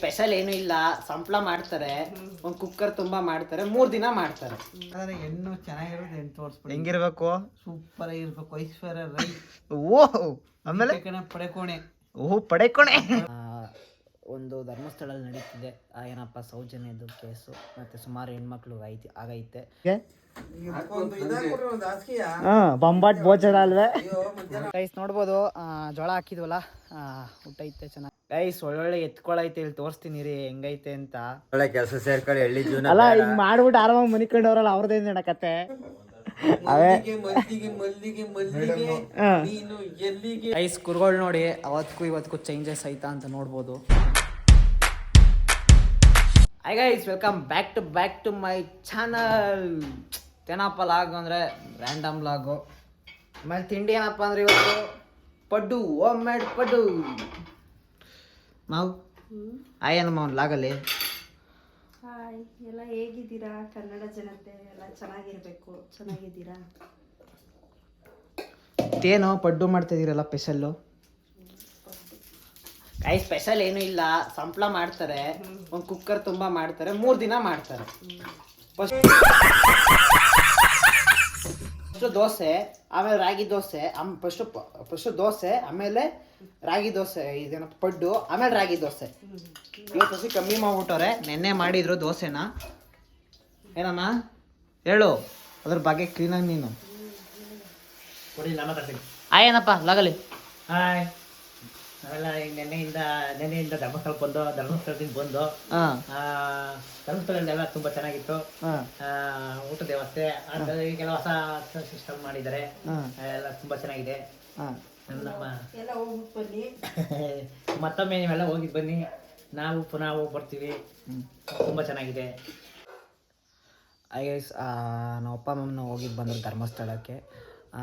Special ಏನು ಇಲ್ಲ ಸಂಪ್ಳ ಮಾಡ್ತಾರೆ ಒಂದು ಕುಕ್ಕರ್ ತುಂಬಾ ಮಾಡ್ತಾರೆ ಮೂರ್ ದಿನ ಮಾಡ್ತಾರೆ. ಆದ್ರೆ ಹೆಣ್ಣು ಚೆನ್ನಾಗಿರೋದು ಹೆಣ್ಣು ತೋರಿಸ್ಬಿಡಿ. ಹೆಂಗಿರ್ಬೇಕು? ಸೂಪರ್ ಆಗಿರ್ಬೇಕು ಐಶ್ವರ್ಯ ರೈ. ಓ ಆಮೇಲೆ? ಕಣ ಪಡೆಕೋಣೆ. ಓ ಪಡೆಕೋಣೆ. ಒಂದು ಧರ್ಮಸ್ಥಳದಲ್ಲಿ ನಡೀತಿದೆ ಆ, ಏನಪ್ಪ ಸೌಜನ್ಯದ ಕೇಸು ಮತ್ತೆ ಸುಮಾರು ಹೆಣ್ಮಕ್ಳು ಐತಿ ಆಗೈತೆ. ಹಾ ಬೊಂಬಾಟ್ ಬೋಚದ ಅಲ್ವೇ? ಗೈಸ್ ನೋಡ್ಬೋದು ಜೋಳ ಹಾಕಿದ್ವಲ್ಲ ಊಟ ಐತೆ ಚೆನ್ನಾಗಿ. ಗೈಸ್ ಒಳ್ಳೊಳ್ಳೆ ಎತ್ಕೊಳೈತೆ ಇಲ್ಲಿ ತೋರಿಸ್ತೀನಿ ರೀ ಹೆಂಗೈತೆ ಅಂತ. ಒಳ್ಳೆ ಕೆಲಸ ಸೇರ್ಕೊಳ್ಳಿ ಹಳ್ಳಿ ಜೀವನ ಅಲ್ಲ ಹಿಂಗ್ ಮಾಡ್ಬಿಟ್ಟು ಆರಾಮಾಗಿ ಮನಿಕೊಂಡವ್ರಲ್ಲ ಅವ್ರದ್ದೇನ್ ನಡಕತ್ತೆ. ಅವೇ ಎಲ್ಲಿಗೆ ಗೈಸ್ ಕುರುಗಳು ನೋಡಿ ಅವತ್ತಕ್ಕೂ ಇವತ್ತಕ್ಕೂ ಚೇಂಜಸ್ ಆಯ್ತಾ ಅಂತ ನೋಡ್ಬೋದು. Hi guys welcome back to back to my channel ಏನಪ್ಪ ಲಾಗ್ ಅಂದ್ರೆ ರ್ಯಾಂಡಮ್ ಲಾಗು ಆಮೇಲೆ ತಿಂಡಿ ಏನಪ್ಪ ಅಂದ್ರೆ ಇವತ್ತು? ಪಡ್ಡು ಓಮ್ ಮೇಡ್ ಪಡ್ಡು. ಮಾವು ಆಯನಮ್ಮ ಒಂದು ಲಾಗಲ್ಲಿ. ಹಾಯ್ ಎಲ್ಲ ಹೇಗಿದ್ದೀರಾ? ಕನ್ನಡ ಜನತೆ ಎಲ್ಲ ಚೆನ್ನಾಗಿರ್ಬೇಕು ಚೆನ್ನಾಗಿದ್ದೀರಾ? ಏನು ಪಡ್ಡು ಮಾಡ್ತಾ ಇದೀರಲ್ಲ ಸ್ಪೆಷಲ್ಲು? ಕೈ ಸ್ಪೆಷಲ್ ಏನೂ ಇಲ್ಲ ಸಂಪ್ಳ ಮಾಡ್ತಾರೆ ಒಂದು ಕುಕ್ಕರ್ ತುಂಬಾ ಮಾಡ್ತಾರೆ ಮೂರು ದಿನ ಮಾಡ್ತಾರೆ. ಫಸ್ಟ್ ದೋಸೆ ಆಮೇಲೆ ರಾಗಿ ದೋಸೆ ಫಸ್ಟ್ ಫಸ್ಟ್ ದೋಸೆ ಆಮೇಲೆ ರಾಗಿ ದೋಸೆ ಇದೇನ ಪಡ್ಡು ಆಮೇಲೆ ರಾಗಿ ದೋಸೆ. ಇವತ್ತು ಹಸಿ ಕಮ್ಮಿ ಮಾಡ್ಬಿಟ್ಟವ್ರೆ ನೆನ್ನೆ ಮಾಡಿದ್ರು ದೋಸೆನ. ಏನಮ್ಮ ಹೇಳು ಅದ್ರ ಬಗ್ಗೆ ಕ್ಲೀನಾಗಿ ನೀನು. ಹಾಯ್ ಏನಪ್ಪ ಲಗಲಿ. ಹಾಯ್. ನಾವೆಲ್ಲ ಈಗ ನೆನ್ನೆಯಿಂದ ನೆನ್ನೆಯಿಂದ ಧರ್ಮಸ್ಥಳಕ್ಕೆ ಬಂದು ಧರ್ಮಸ್ಥಳದಿಂದ ಬಂದು ಧರ್ಮಸ್ಥಳದಲ್ಲೆಲ್ಲ ತುಂಬ ಚೆನ್ನಾಗಿತ್ತು. ಆ, ಊಟದ ವ್ಯವಸ್ಥೆ ಈಗೆಲ್ಲ ಹೊಸ ಸಿಸ್ಟಮ್ ಮಾಡಿದ್ದಾರೆ. ಎಲ್ಲ ತುಂಬಾ ಚೆನ್ನಾಗಿದೆ. ಹಾಂ. ಎಲ್ಲ ಹೋಗ್ಬಿಟ್ಟು ಬನ್ನಿ. ಮತ್ತೊಮ್ಮೆ ನೀವೆಲ್ಲ ಹೋಗಿ ಬನ್ನಿ. ನಾವು ಪುನಃ ಹೋಗಿ ಬರ್ತೀವಿ. ತುಂಬಾ ಚೆನ್ನಾಗಿದೆ. ಐ ಗೈಸ್ ನಮ್ಮ ಅಪ್ಪ ಅಮ್ಮನ ಹೋಗಿ ಬಂದ್ರು ಧರ್ಮಸ್ಥಳಕ್ಕೆ. ಆ,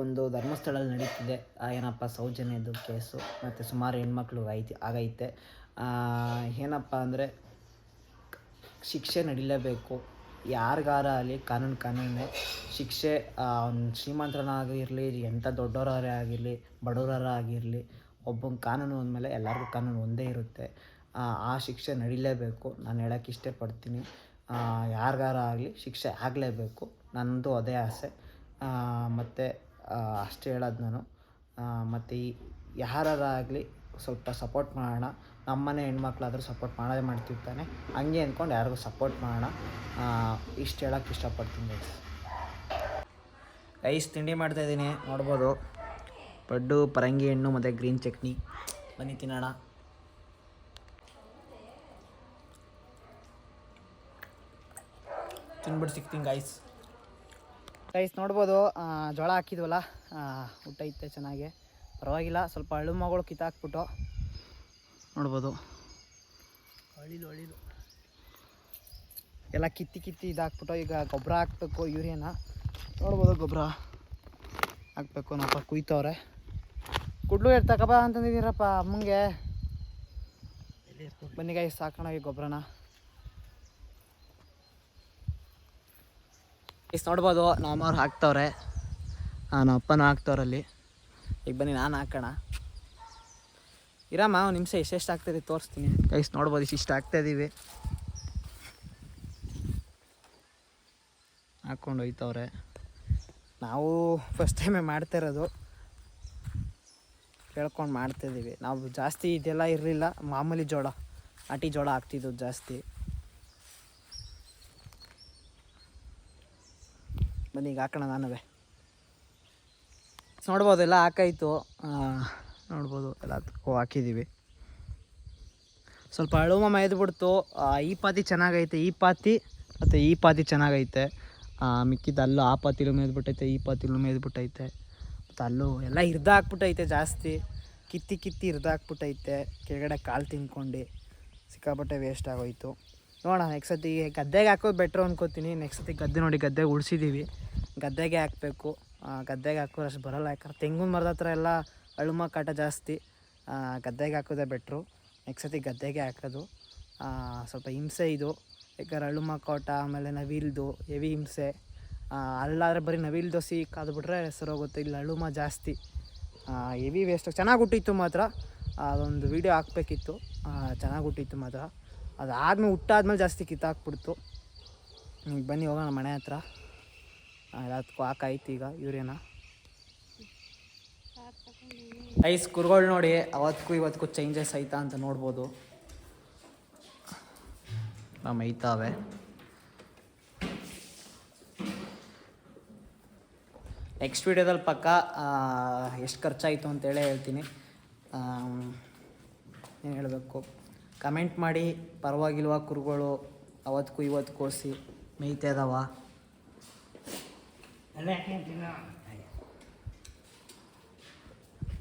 ಒಂದು ಧರ್ಮಸ್ಥಳದಲ್ಲಿ ನಡೀತಿದೆ. ಏನಪ್ಪ, ಸೌಜನ್ಯದ ಕೇಸು, ಮತ್ತು ಸುಮಾರು ಹೆಣ್ಮಕ್ಳು ಐತಿ ಆಗೈತೆ. ಏನಪ್ಪ ಅಂದರೆ, ಶಿಕ್ಷೆ ನಡೀಲೇಬೇಕು. ಯಾರಿಗಾರ ಆಗಲಿ, ಕಾನೂನು ಕಾನೂನೇ. ಶಿಕ್ಷೆ ಶ್ರೀಮಂತರನ್ನಾಗಿರಲಿ ಎಂಥ ದೊಡ್ಡವರೇ ಆಗಿರಲಿ ಬಡವರ ಆಗಿರಲಿ ಒಬ್ಬನ ಕಾನೂನು ಅಂದಮೇಲೆ ಎಲ್ಲರಿಗೂ ಕಾನೂನು ಒಂದೇ ಇರುತ್ತೆ. ಆ ಶಿಕ್ಷೆ ನಡೀಲೇಬೇಕು. ನಾನು ಹೇಳೋಕ್ಕೆ ಇಷ್ಟಪಡ್ತೀನಿ. ಯಾರಿಗಾರ ಆಗಲಿ, ಶಿಕ್ಷೆ ಆಗಲೇಬೇಕು. ನನ್ನದು ಅದೇ ಆಸೆ. ಮತ್ತು ಅಷ್ಟೇ ಹೇಳೋದು ನಾನು. ಮತ್ತು ಈ ಯಾರಾರ ಆಗಲಿ ಸ್ವಲ್ಪ ಸಪೋರ್ಟ್ ಮಾಡೋಣ. ನಮ್ಮನೆ ಹೆಣ್ಮಕ್ಳಾದರೂ ಸಪೋರ್ಟ್ ಮಾಡೋದೇ ಮಾಡ್ತಿರ್ತಾನೆ ಹಂಗೆ ಅಂದ್ಕೊಂಡು ಯಾರಿಗೂ ಸಪೋರ್ಟ್ ಮಾಡೋಣ. ಇಷ್ಟು ಹೇಳೋಕ್ಕೆ ಇಷ್ಟಪಡ್ತೀನಿ ಗೈಸ್ ರೈಸ್ ತಿಂಡಿ ಮಾಡ್ತಾಯಿದ್ದೀನಿ ನೋಡ್ಬೋದು. ಪಡ್ಡು, ಪರಂಗಿ ಹಣ್ಣು ಮತ್ತು ಗ್ರೀನ್ ಚಟ್ನಿ. ಬನ್ನಿ ತಿನ್ನೋಣ. ತಿನ್ಬಿಟ್ಟು ಸಿಗ್ತೀನಿ ಗೈಸ್ ಗೈಸ್ ನೋಡ್ಬೋದು ಜೋಳ ಹಾಕಿದ್ವಲ್ಲ ಊಟ ಇತ್ತೆ ಚೆನ್ನಾಗಿ. ಪರವಾಗಿಲ್ಲ ಸ್ವಲ್ಪ ಅಳು ಮಗಳು ಕಿತ್ತಾಕ್ಬಿಟ್ಟು ನೋಡ್ಬೋದು. ಅಳಿಲು ಅಳಿಲು. ಎಲ್ಲ ಕಿತ್ತಿ ಕಿತ್ತಿ ಇದಾಕ್ಬಿಟ್ಟು ಈಗ ಗೊಬ್ಬರ ಹಾಕ್ಬೇಕು ಯೂರಿಯಾನ. ನೋಡ್ಬೋದು ಗೊಬ್ಬರ ಹಾಕ್ಬೇಕು ನಪ್ಪ ಕುಯ್ತವ್ರೆ. ಕುಡ್ಲು ಇರ್ತಕಪ್ಪ ಅಂತಂದಿದ್ದೀರಪ್ಪ ಅಮ್ಮಂಗೆ. ಬನ್ನಿಗಾಯಿ ಸಾಕೋಣ ಈ ಗೊಬ್ಬರನ. ಇಷ್ಟು ನೋಡ್ಬೋದು ನಮ್ಮ ಅಮ್ಮವ್ರು ಹಾಕ್ತವ್ರೆ. ನಮ್ಮ ಅಪ್ಪನೂ ಹಾಕ್ತವ್ರಲ್ಲಿ ಈಗ ಬನ್ನಿ, ನಾನು ಹಾಕೋಣ. ಇರಮ್ಮ, ಒಂದು ನಿಮಿಷ ಎಷ್ಟೆಷ್ಟು ಆಗ್ತದೆ ತೋರಿಸ್ತೀನಿ. ಕೈಸ್ ನೋಡ್ಬೋದು, ಇಷ್ಟು ಹಾಕ್ತಾ ಇದ್ದೀವಿ ಹಾಕ್ಕೊಂಡು ಹೋಯ್ತವ್ರೆ. ನಾವು ಫಸ್ಟ್ ಟೈಮೇ ಮಾಡ್ತಾ ಇರೋದು. ಕೇಳ್ಕೊಂಡು ಮಾಡ್ತಾಯಿದ್ದೀವಿ ನಾವು ಜಾಸ್ತಿ ಇದೆಲ್ಲ ಇರಲಿಲ್ಲ, ಮಾಮೂಲಿ ಜೋಳ ಆಟಿ ಜೋಳ ಹಾಕ್ತಿದ್ದು ಜಾಸ್ತಿ. ಬನ್ನಿ, ಈಗ ಹಾಕೋಣ ನಾನುವೆ. ನೋಡ್ಬೋದು, ಎಲ್ಲ ಹಾಕಾಯಿತು. ನೋಡ್ಬೋದು, ಎಲ್ಲ ಹಾಕಿದ್ದೀವಿ ಸ್ವಲ್ಪ ಅಳುಮ ಮೈದ್ಬಿಡ್ತು ಈ ಪಾತಿ ಚೆನ್ನಾಗೈತೆ, ಈ ಪಾತಿ ಮತ್ತು ಈ ಪಾತಿ ಚೆನ್ನಾಗೈತೆ. ಮಿಕ್ಕಿದ್ದು ಮಿಕ್ಕಿದ ಅಲ್ಲೂ ಆ ಪಾತಿಲು ಮೇದ್ಬಿಟ್ಟೈತೆ ಈ ಪಾತಿಲು ಮೇದ್ಬಿಟ್ಟೈತೆ ಮತ್ತು ಅಲ್ಲೂ ಎಲ್ಲ ಹಿರ್ದ ಹಾಕ್ಬಿಟ್ಟೈತೆ ಜಾಸ್ತಿ. ಕಿತ್ತಿ ಕಿತ್ತಿ ಹಿರ್ದ ಹಾಕ್ಬಿಟ್ಟೈತೆ. ಕೆಳಗಡೆ ಕಾಲು ತಿನ್ಕೊಂಡು ಸಿಕ್ಕಾಪಟ್ಟೆ ವೇಸ್ಟ್ ಆಗೋಯ್ತು. ನೋಡೋಣ ನೆಕ್ಸ್ಟ್ ಸತಿ ಗದ್ದೆಗೆ ಹಾಕೋದು ಬೆಟ್ರು ಅನ್ಕೋತೀನಿ. ನೆಕ್ಸ್ಟ್ ಸತಿ ಗದ್ದೆ ನೋಡಿ ಗದ್ದೆಗೆ ಉಳಿಸಿದ್ದೀವಿ ಗದ್ದೆಗೆ ಹಾಕಬೇಕು. ಗದ್ದೆಗೆ ಹಾಕೋದು ಅಷ್ಟು ಬರೋಲ್ಲ. ಯಾಕಂದ್ರೆ ತೆಂಗಿನ ಮರದ ಹತ್ರ ಎಲ್ಲ ಅಳುಮ ಕಾಟ ಜಾಸ್ತಿ. ಗದ್ದೆಗೆ ಹಾಕೋದೇ ಬೆಟ್ರು ನೆಕ್ಸ್ಟ್ ಸತಿ ಗದ್ದೆಗೆ ಹಾಕೋದು. ಸ್ವಲ್ಪ ಹಿಂಸೆ ಇದು. ಯಾಕಂದ್ರೆ ಅಳುಮ ಕಾಟ, ಆಮೇಲೆ ನವಿಲ್ದು, ಹೆವಿ ಹಿಂಸೆ. ಅಲ್ಲಾದರೆ ಅಲ್ಲಾದ್ರೆ ಬರೀ ನವಿಲ್ ದೋಸೆ ಕಾದ್ಬಿಟ್ರೆ ಸರೋಗುತ್ತೆ ಇಲ್ಲಿ, ಅಳುಮ ಜಾಸ್ತಿ. ಹೆವಿ ವೇಸ್ಟ್ ಚೆನ್ನಾಗಿ ಹುಟ್ಟಿತ್ತು ಮಾತ್ರ. ಅದೊಂದು ವೀಡಿಯೋ ಹಾಕ್ಬೇಕಿತ್ತು. ಚೆನ್ನಾಗಿ ಹುಟ್ಟಿತ್ತು ಮಾತ್ರ. ಅದಾದ್ಮೇಲೆ ಹುಟ್ಟಾದ್ಮೇಲೆ ಜಾಸ್ತಿ ಕಿತ್ತಾಕ್ಬಿಡ್ತು. ಈಗ ಬನ್ನಿ ಹೋಗೋಣ ಮನೆ ಹತ್ರ. ಅದಕ್ಕೂ ಹಾಕಾಯ್ತು ಈಗ ಯೂರಿಯಾನ. ಐಸ್ ಕುರುಗಳು ನೋಡಿ ಅವತ್ತಿಗೂ ಇವತ್ತಿಗೂ ಚೇಂಜಸ್ ಆಯ್ತಾ ಅಂತ ನೋಡ್ಬೋದು. ನಮ್ಮ ಐತಾವೆ ನೆಕ್ಸ್ಟ್ ವೀಡಿಯೋದಲ್ಲಿ ಪಕ್ಕ ಎಷ್ಟು ಖರ್ಚಾಯಿತು ಅಂತೇಳಿ ಹೇಳ್ತೀನಿ. ಏನು ಹೇಳಬೇಕು? ಕಮೆಂಟ್ ಮಾಡಿ. ಪರವಾಗಿಲ್ವಾ ಕುರುಗಳು? ಅವತ್ತಿಗೂ ಇವತ್ತು ಕೋಸಿ ಮೇಯ್ತಾ ಇದಾವ?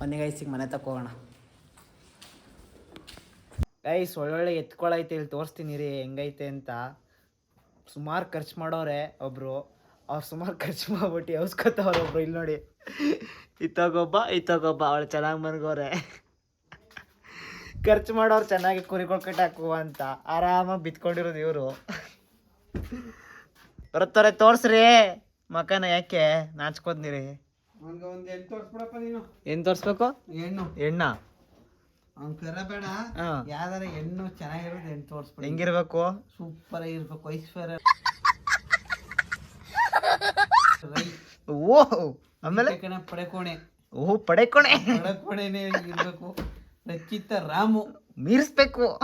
ಮನೆ ಗೈಸಿಗೆ ಮನೆ ತಕೋಣ ಗೈಸ್ ಒಳ್ಳೊಳ್ಳೆ ಎತ್ಕೊಳೈತೆ ಇಲ್ಲಿ ತೋರಿಸ್ತೀನಿ ರೀ. ಹೆಂಗೈತೆ ಅಂತ. ಸುಮಾರು ಖರ್ಚು ಮಾಡೋರೆ ಒಬ್ರು. ಅವ್ರು ಸುಮಾರು ಖರ್ಚು ಮಾಡ್ಬಿಟ್ಟು ಔಸ್ಕೊತವ್ರೆ ಒಬ್ರು. ಇಲ್ಲಿ ನೋಡಿ. ಇತ್ತಾಗೊಬ್ಬ ಇತ್ತಾಗೊಬ್ಬ. ಅವಳು ಚೆನ್ನಾಗಿ ಮನ್ಗೋರೆ. ಖರ್ಚು ಮಾಡೋರು ಚೆನ್ನಾಗಿ ಕುರಿಗಳು ಕಟ್ಟಾಕು ಅಂತ ಆರಾಮಾಗಿ ಬಿತ್ಕೊಂಡಿರೋದು ಇವರು. ಬರುತ್ತಾರೆ ತೋರ್ಸ್ರಿ. ಮಕನ ಯಾಕೆ ನಾಚ್ಕೋದ್ನಿರಿ ಏನ್ ತೋರ್ಸ್ಬೇಕು ಎಂಟು ತೋರ್ಸ್ಬಿಡಪ್ಪ ನೀನು. ಏನು ತೋರಿಸ್ಬೇಕು? ಹೆಣ್ಣು. ಹೆಣ್ಣ? ಅವ್ನ್ ಕರ ಬೇಡ ಹಾ. ಯಾವ್ದಾರ ಹೆಣ್ಣು ಚೆನ್ನಾಗಿರೋದು ಹೆಣ್ಣು ತೋರ್ಸ್ಬಿಡಿ. ಹೆಂಗಿರ್ಬೇಕು? ಸೂಪರ್ ಆಗಿರ್ಬೇಕು ಐಶ್ವರ್ಯ. ಓ ಆಮೇಲೆ? ಕಣ ಪಡೆಕೋಣೆ. ಓ ಪಡೆಕೋಣೆ. ಪಡೆಕೋಣೆನೆ ಇರ್ಬೇಕು ರಚಿತ ರಾಮು. ಮೀರಿಸ್ಬೇಕು.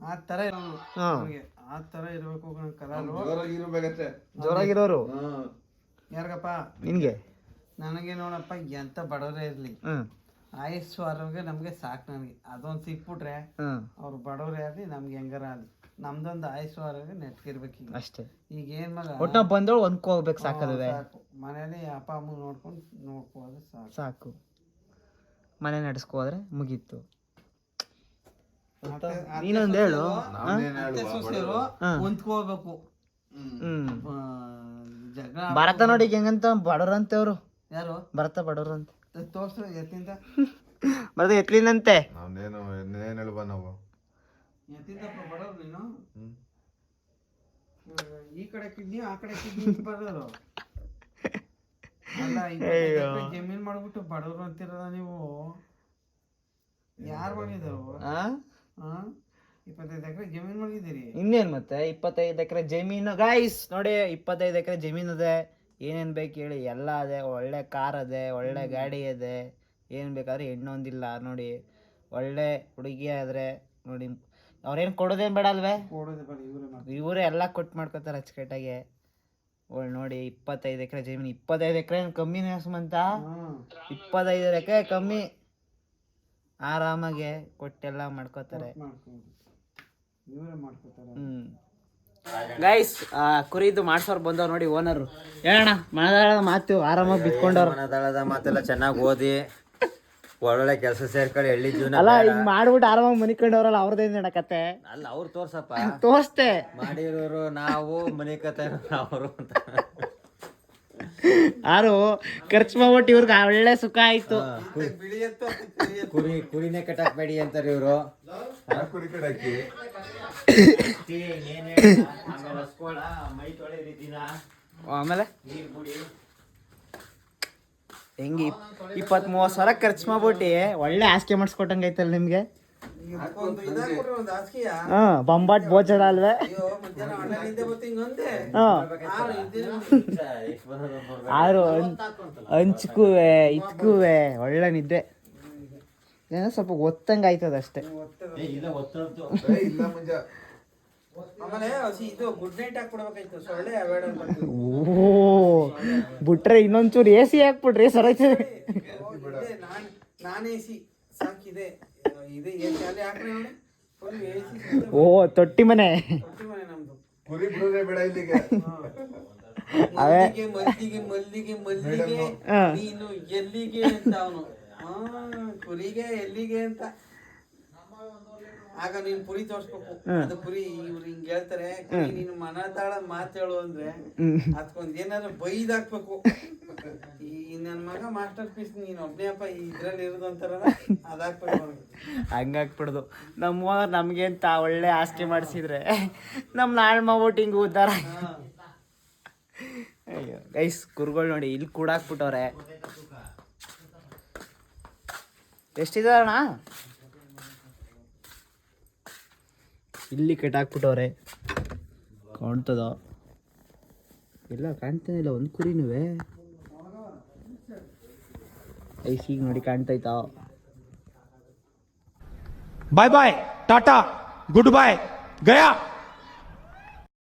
ಆ ತರ ಇರೋನು ಹಾ. ಅವ್ನಿಗೆ. ಆ ತರ ಇರ್ಬೇಕು ಕಲರು ಜೋರಾಗಿರೋರು. ಯಾರಿಗಪ್ಪ? ನಿನ್ಗೆ? ನನಗೆ ನೋಡಪ್ಪ ಎಂತ ಬಡವರೇ ಇರ್ಲಿ. ಹ್ಮ್. ಆಯಸ್ಸು ಆರೋಗ್ಯ ನಮ್ಗೆ ಸಾಕು ನನಗೆ. ಅದೊಂದು ಸಿಕ್ಬಿಟ್ರೆ ಹ್ಮ್. ಅವ್ರು ಬಡವರೇ ಆಗಲಿ ನಮ್ಗೆ ಹೆಂಗಾರ ಆಗಲಿ. ನಮ್ದೊಂದು ಆಯಸ್ಸು ಆರೋಗ್ಯ ನೆಟ್ಕಿರ್ಬೇಕು ಅಷ್ಟೇ. ಈಗ ಏನ್ ಮಗ? ಒಟ್ಟು ಬಂದೋಳು ಬಂದವಳು ಹೊಂದ್ಕೋಬೇಕು ಸಾಕದುವೆ. ಸಾಕು. ಮನೇಲಿ ಅಪ್ಪ ಅಮ್ಮ ನೋಡ್ಕೊಂಡು ನೋಡ್ಕೋದ್ರೆ ಸಾಕು. ಸಾಕು. ಮನೆ ನಡೆಸ್ಕೋದ್ರೆ ಮುಗೀತು. ನೀನೊಂದ್ ಹೇಳು. ಹೊಂದ್ಕೋಬೇಕು ಆ, ಭರತ ನೋಡಿ ಹೆಂಗಂತ? ಬಡವ್ರ ಅಂತ ಅವ್ರು. ಯಾರು? ಭರತ ಬಡವ್ರ ತೋರ್ಸು ಎತ್ತಿಂದ? ಭರತ ಎತ್ಲಿನಂತೆ ನಾವೇನು ಏನ್ ಹೇಳ್ಬ ನಾವು? ಎತ್ತಿಂದಪ್ಪ ಬಡವ್ರು ನೀನು? ಹ್ಮ್. ಈ ಕಡೆ ಕಿಡ್ನಿ ಆ ಕಡೆ ಕಿಡ್ನಿ ಬರೋರು ಅಲ್ಲ ಜಮೀನ್ ಮಾಡ್ಬಿಟ್ಟು ಬಡವ್ರು ಅಂತಿರೋದ ನೀವು? ಯಾರು ಮಾಡಿದ್ರು ಇನ್ನೇನ್ ಮತ್ತೆ? ಇಪ್ಪತ್ತೈದು ಎಕರೆ ಜಮೀನು ಗಾಯ್ಸ್ ನೋಡಿ ಇಪ್ಪತ್ತೈದು ಎಕರೆ ಜಮೀನು ಇದೆ ಏನೇನ್ ಬೇಕು ಹೇಳಿ ಎಲ್ಲ ಅದೆ. ಒಳ್ಳೆ ಕಾರ್ ಅದೆ ಒಳ್ಳೆ ಗಾಡಿ ಇದೆ ಏನ್ ಬೇಕಾದ್ರೆ ಹೆಣ್ಣೊಂದಿಲ್ಲ ನೋಡಿ. ಒಳ್ಳೆ ಹುಡುಗಿ ಆದ್ರೆ ನೋಡಿ ಅವ್ರೇನ್ ಕೊಡೋದೇನ್ ಬೇಡ ಅಲ್ವೇ? ಇವರೇ ಎಲ್ಲ ಕೊಟ್ಟು ಮಾಡ್ಕೊತಾರೆ ಅಚ್ಚುಕಟ್ಟಾಗೆ. ಒಳ್ಳೆ ನೋಡಿ ಇಪ್ಪತ್ತೈದು ಎಕರೆ ಜಮೀನು. ಇಪ್ಪತ್ತೈದು ಎಕರೆ ಕಮ್ಮಿನೇ ಸುಮಂತ ಇಪ್ಪತ್ತೈದು ಎಕರೆ ಕಮ್ಮಿ. ಆರಾಮಾಗೆ ಕೊಟ್ಟೆಲ್ಲ ಮಾಡ್ಕೋತಾರೆ. ಇವರೇ ಮಾಡ್ಕೊತಾರೆ ಹ್ಮ್. ಗೈಸ್ ಕುರಿದು ಮಾಡ್ಸೋರು ಬಂದವ್ ನೋಡಿ ಓನರು ಹೇಳಣ್ಣ ಮನದಾಳದ ಮಾತು ಆರಾಮಾಗಿ ಬಿತ್ಕೊಂಡವ್ರು. ಮನದಾಳದ ಮಾತೆಲ್ಲ ಚೆನ್ನಾಗಿ ಓದಿ ಒಳ್ಳೊಳ್ಳೆ ಕೆಲಸ ಸೇರ್ಕೊಂಡು ಹಳ್ಳಿ ಜೀವನ ಅಲ್ಲ. ಹಿಂಗ್ ಮಾಡ್ಬಿಟ್ಟು ಆರಾಮಾಗಿ ಮನಿಕೊಂಡವ್ರಲ್ಲ ಅವ್ರದ್ದೇನ್ ನಡಕತ್ತೆ. ಅಲ್ಲ ಅವ್ರು ತೋರ್ಸಪ್ಪ. ತೋರ್ಸ್ತೆ. ಮಾಡಿರೋರು ನಾವು ಮನಿಕತೆ ಅವರು ಅಂತ. ಯಾರು? ಖರ್ಚು ಮಾಡ್ಬಿಟ್ಟು ಇವ್ರಿಗೆ ಒಳ್ಳೆ ಸುಖ ಆಯ್ತು. ಕುರಿ. ಕುರಿನೇ ಕಟ್ಟಾಕ್ಬೇಡಿ ಅಂತಾರೆ ಇವರು. ಕುರಿ ಕಡಾಕಿ ಆಮೇಲೆ ಹೆಂಗೆ ಇಪ್ಪತ್ತ್ ಮೂವತ್ತು ಸಾವಿರ ಖರ್ಚು ಮಾಡ್ಬಿಟ್ಟು ಒಳ್ಳೆ ಮಾಡಿಸ್ಕೊಟ್ಟಂಗೆ ಮಾಡಿಸ್ಕೊಟ್ಟಂಗೈತಲ್ಲ ನಿಮ್ಗೆ? ಹಾ ಬೊಂಬಾಟ್ ಬೋಚಡ ಅಲ್ವೇ? ಆರು ಹಂಚ್ಕೂವೆ ಇತ್ಕುವೆ ಒಳ್ಳೆ ನಿದ್ದೆ. ಏನೋ ಸ್ವಲ್ಪ ಒತ್ತಂಗ ಆಯ್ತದ ಅಷ್ಟೇ. ಇಲ್ಲ ಮುಂಜ. ಆಮೇಲೆ ಹಸಿ ಇದು ಗುಡ್ ನೈಟ್ ಹಾಕ್ಬಿಡ್ಬೇಕಾಯ್ತು. ಸೊಳ್ಳೆ ಅವಾಯ್ಡ್ ಮಾಡ್ಬೇಕು ಓ ಬಿಟ್ರೆ ಇನ್ನೊಂಚೂರು ಎ ಸಿ ಹಾಕ್ಬಿಟ್ರಿ ಸರೈತದೆ ನಾನ್ ನಾನ್ ಎ ಸಿ. ಸಾಕಿದೆ ಓ ತೊಟ್ಟಿ ಮನೆ. ಕುರಿ ಬಿಡೋದೇ ಬೇಡ ಇಲ್ಲಿಗೆ. ಮಲ್ಲಿಗೆ ಮಲ್ಲಿಗೆ ಮಲ್ಲಿಗೆ ಮಲ್ಲಿಗೆ. ಹಾ. ನೀನು ಎಲ್ಲಿಗೆ ಅಂತ ಅವನು. ಕುರಿಗೆ ಎಲ್ಲಿಗೆ ಅಂತ. ಆಗ ನೀನ್ ಪುರಿ ತೋರ್ಸ್ಬೇಕು. ಅದು ಪುರಿ ಇವ್ರು ಹಿಂಗ್ ಹೇಳ್ತಾರೆ ನೀನು ಮಾತು ಮಾತೇಳು ಅಂದ್ರೆ ಅದಕ್ಕೊಂದ್ ಏನಾದ್ರು ಬೈದ್ ಹಾಕ್ಬೇಕು. ಈ ನನ್ ಮಗ ಮಾಸ್ಟರ್ ಪೀಸ್ ನೀನ್ ಒಬ್ನೇ ಅಪ್ಪ ಇದ್ರಲ್ಲಿ ಇರೋದು ಅಂತಾರಲ್ಲ ಅದ್ ಹಾಕ್ಬೇಕು ಅವ್ನಿಗೆ. ಹಂಗಾಕ್ಬಿಡ್ದು ನಮ್ಮ ಒಳ್ಳೆ ಆಸ್ತಿ ಮಾಡಿಸಿದ್ರೆ ನಮ್ಮ ನಾಳೆ ಮಾಡ್ಬಿಟ್ಟು ಹಿಂಗೆ ಉದ್ದಾರ. ಅಯ್ಯೋ ಗೈಸ್ ಕುರುಗಳು ನೋಡಿ ಇಲ್ಲಿ ಕೂಡಾಕ್ಬಿಟ್ಟವ್ರೆ. ಎಷ್ಟಿದೆ ಇಲ್ಲಿ ಕೆಟ್ಟಾಕ್ಬಿಟ್ಟವ್ರೆ ಕಾಣ್ತದ? ಎಲ್ಲ ಕಾಣ್ತಾನೆ ಇಲ್ಲ ಒಂದು ಕುರಿನೂ ಐಸ್ ನೋಡಿ ಕಾಣ್ತೈತಾ? Bye bye Tata good bye Gaya